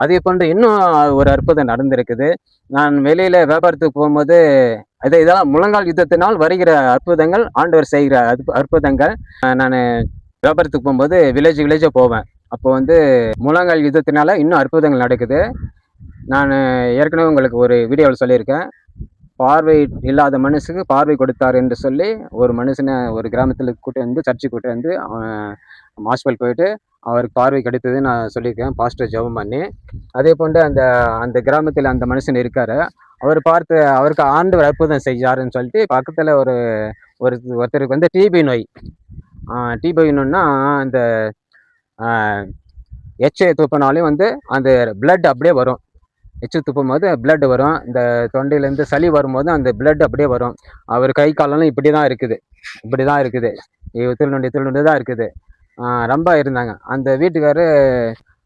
அதே போன்று இன்னும் ஒரு அற்புதம் நடந்திருக்குது. நான் வெளியில வியாபாரத்துக்கு போகும்போது அதே இதெல்லாம் முழங்கால் யுத்தத்தினால் வருகிற அற்புதங்கள் ஆண்டவர் செய்கிற அற்பு- அற்புதங்கள். நான் வியாபாரத்துக்கு போகும்போது வில்லேஜ் வில்லேஜாக போவேன். அப்போ வந்து முழங்கால் யுத்தத்தினால இன்னும் அற்புதங்கள் நடக்குது. நான் ஏற்கனவே உங்களுக்கு ஒரு வீடியோவில் சொல்லியிருக்கேன். பார்வை இல்லாத மனுஷனுக்கு பார்வை கொடுத்தார் என்று சொல்லி ஒரு மனுஷனை ஒரு கிராமத்தில் கூட்டி வந்து சர்ச்சுக்கு கூட்டி வந்து அவன் ஹாஸ்பிட்டல் போயிட்டு அவருக்கு பார்வை கிடைத்தது நான் சொல்லியிருக்கேன் பாஸ்டர் ஜெபம் பண்ணி அதே போன்று அந்த அந்த கிராமத்தில் அந்த மனுஷன் இருக்கார். அவர் பார்த்து அவருக்கு ஆண்டவர் அற்புதம் செய்யாருன்னு சொல்லிட்டு பக்கத்தில் ஒரு ஒரு ஒருத்தருக்கு வந்து டிபி நோய். டிபி நோய்னா அந்த எச்சை துப்பினாலையும் வந்து அந்த பிளட் அப்படியே வரும். எச்சு துப்பும் போது blood வரும். இந்த தொண்டையிலேருந்து சளி வரும்போது அந்த பிளட் அப்படியே வரும். அவர் கை காலெல்லாம் இப்படி தான் இருக்குது. இப்படி தான் இருக்குது. திருநொண்டி திருநொண்டி தான் இருக்குது. ரொம்ப இருந்தாங்க. அந்த வீட்டுக்காரு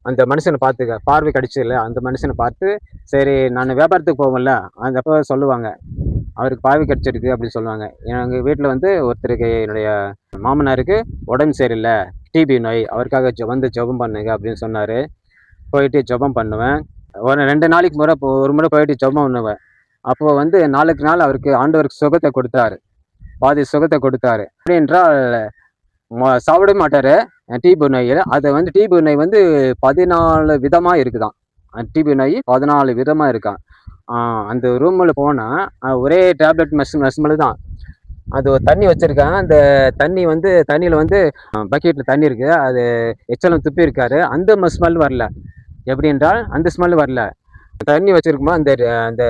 அந்த மனுஷனை பார்த்துக்க பார்வை கிடைச்சதில்ல அந்த மனுஷனை பார்த்து சரி நான் வியாபாரத்துக்கு போவேன்ல அந்த அப்போ சொல்லுவாங்க அவருக்கு பார்வை கிடைச்சிருக்கு அப்படின்னு சொல்லுவாங்க. எங்கள் வீட்டில் வந்து ஒருத்தருக்கு என்னுடைய மாமனாருக்கு உடம்பு சரியில்லை டிபி நோய் அவருக்காக ஜொ வந்து ஜெபம் பண்ணுங்க அப்படின்னு சொன்னார். போயிட்டு ஜெபம் பண்ணுவேன். ஒரு ரெண்டு நாளைக்கு முறை இப்போ ஒரு முறை போயிட்டு ஜபம் பண்ணுவேன். அப்போது வந்து நாளுக்கு நாள் அவருக்கு ஆண்டவருக்கு சுகத்தை கொடுத்தாரு. பாதி சுகத்தை கொடுத்தாரு. அப்படி என்றால் சாப்பிடவே மாட்டார். டிபி நோயில் அது வந்து டிபி நோய் வந்து பதினாலு விதமாக இருக்குதான் டிபி நோய் பதினாலு விதமாக இருக்கான் அந்த ரூமில் போனால் ஒரே டேப்லெட் மெஸ் மெஸ்மெல் தான். அது ஒரு தண்ணி வச்சுருக்கேன் அந்த தண்ணி வந்து தண்ணியில் வந்து பக்கெட்டில் தண்ணி இருக்குது அது எச்சலம் துப்பி இருக்காரு. அந்த ஸ்மெல் வரல. எப்படி என்றால் அந்த ஸ்மெல் வரல. தண்ணி வச்சுருக்கும்போது அந்த அந்த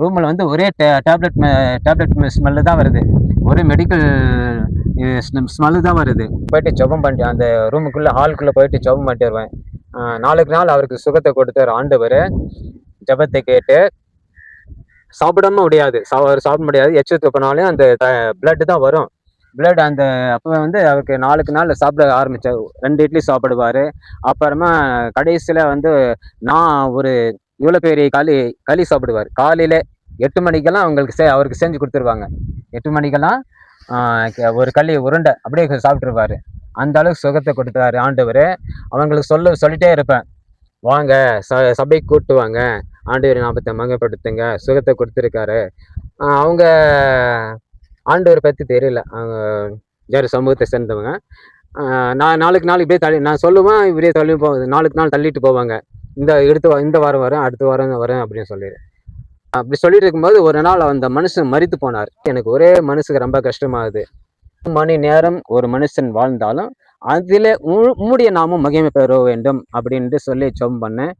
ரூமில் வந்து ஒரே டே டேப்லெட் டேப்லெட் ஸ்மெல்லு தான் வருது. ஒரே மெடிக்கல் ஸ்மெல்லு தான் வருது. போயிட்டு ஜெபம் பண்ணிட்டு அந்த ரூமுக்குள்ளே ஹாலுக்குள்ளே போயிட்டு ஜெபம் பண்ணிட்டு வருவேன். நாளுக்கு நாள் அவருக்கு சுகத்தை கொடுத்தார் ஆண்டவர். ஜெபத்தை கேட்டு சாப்பிடாம முடியாது. சா அவர் சாப்பிட முடியாது. எச்சு துப்பினாலும் அந்த பிளட் தான் வரும். பிளட் அந்த அப்போ வந்து அவருக்கு நாளுக்கு நாள் சாப்பிட ஆரம்பித்தார் ரெண்டு இட்லி சாப்பிடுவார். அப்புறமா கடைசியில் வந்து நான் ஒரு இவ்வளோ பெரிய களி களி சாப்பிடுவார். காலையில் எட்டு மணிக்கெல்லாம் அவங்களுக்கு செ அவருக்கு செஞ்சு கொடுத்துருவாங்க. எட்டு மணிக்கெல்லாம் ஒரு களி உருண்டை அப்படியே சாப்பிட்ருவாரு அந்த அளவுக்கு சுகத்தை கொடுத்தாரு ஆண்டவர். அவங்களுக்கு சொல்ல சொல்லிட்டே இருப்பேன். வாங்க ச சபை கூட்டு வாங்க. ஆண்டவர் நாற்பத்தை மகப்படுத்துங்க சுகத்தை கொடுத்துருக்காரு. அவங்க ஆண்டவர் பற்றி தெரியல. அவங்க ஜாரி சமூகத்தை சேர்ந்தவங்க. நான் நாளுக்கு நாள் இப்படியே தள்ளி நான் சொல்லுவேன் இப்படியே தள்ளி போகுது நாளுக்கு நாள் தள்ளிட்டு போவாங்க. இந்த எடுத்து இந்த வாரம் வரேன் அடுத்த வாரம் வரேன் அப்படின்னு சொல்லிடு. அப்படி சொல்லிட்டு இருக்கும்போது ஒரு நாள் அந்த மனுஷன் மறித்து போனார். எனக்கு ஒரே மனசுக்கு ரொம்ப கஷ்டமாகுது. மணி நேரம் ஒரு மனுஷன் வாழ்ந்தாலும் அதில் உ- உம்முடைய நாமும் மகிமை பெற வேண்டும் அப்படின்ட்டு சொல்லி ஜெபம் பண்ணேன்.